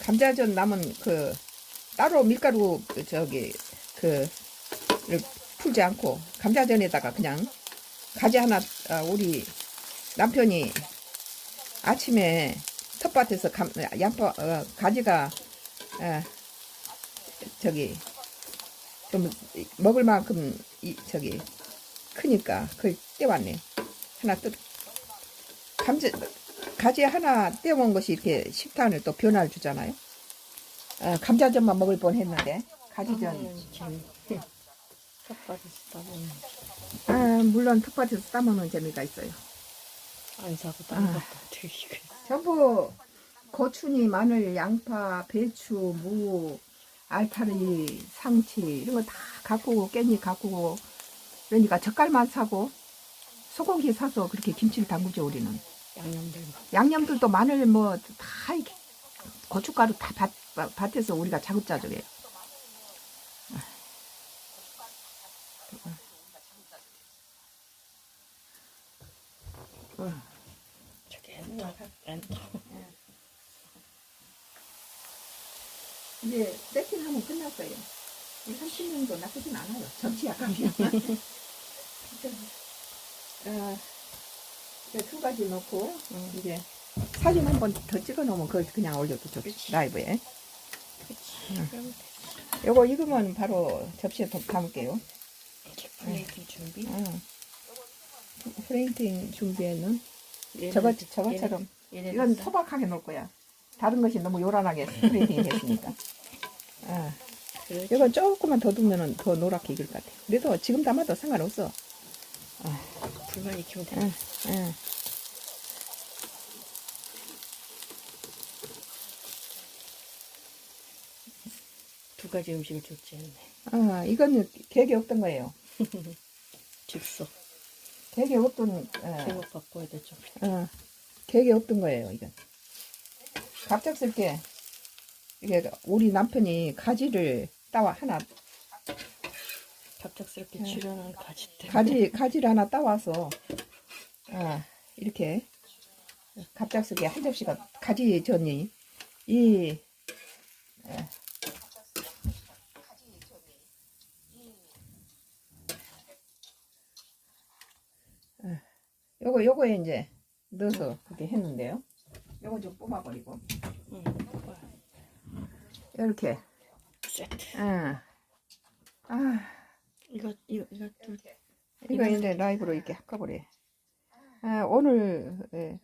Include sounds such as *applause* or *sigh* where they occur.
감자전 남은 그 따로 밀가루 그 저기 그를 풀지 않고 감자전에다가 그냥 가지 하나 아, 우리 남편이 아침에 텃밭에서 감, 양파 어, 가지가 어, 저기 좀 먹을 만큼 이, 저기 크니까 그걸 떼왔네. 하나 뜯 감자 가지 하나 떼어온 것이 이렇게 식단을 또 변화를 주잖아요. 어, 감자전만 먹을 뻔 했는데 가지전 따먹는 재미. 텃밭에서 따먹는 아, 물론 텃밭에서 따먹는 재미가 있어요. 안 사고 아. 딴 것도 되게 전부 고추니 마늘, 양파, 배추, 무, 알타리, 상치 이런 거다 갖고 오고 깻잎 갖고 오고 그러니까 젓갈만 사고 소고기 사서 그렇게 김치를 담그죠 우리는. 양념들 양념들도 마늘 뭐다 이렇게 고춧가루 다 밭, 밭- 밭에서 우리가 자급자족해요. 저기 엔터 엔터 이제 세팅하면 끝났어요. 30년도 나쁘진 않아요. 접시 약간 *laughs* 어, 이제 두 가지 넣고 응. 이제 사진 한 번 더 찍어 놓으면 그걸 그냥 올려도 좋지. 라이브에. 그럼 요거 익으면 바로 접시에 더 담을게요. 플레이팅 준비 응. 프레인팅 준비에는 저거 저것처럼 얘네들 이건 쌀- 소박하게 놓을 거야. 다른 것이 너무 요란하게 프레이팅 했으니까. 아, 그렇지. 이건 조금만 더 두면은 더 노랗게 익을 것 같아. 그래도 지금 담아도 상관없어. 불만 익히면 돼 응, 응. 두 가지 음식을 조치했네 아, 이건 계획이 없던 거예요. *laughs* 즉석 계획이 없던, 어, 제목 바꿔야 되죠 어, 계획이 없던 거예요, 이건. 갑작스럽게, 이게 우리 남편이 가지를 따와, 하나, 갑작스럽게 응. 출연한 가지 때문에. 가지, 가지를 하나 따와서, 아, 이렇게, 갑작스럽게 한 접시가 가지 전이, 이, 에, 에, 요거, 요거에 이제 넣어서 그렇게 했는데요. 요거 좀 뽑아버리고, 응. 이렇게, 세트. 아, 아, 이거 이거 이거 좀 이거 이제 라이브로 이렇게 꺼버려. 아, 오늘 예,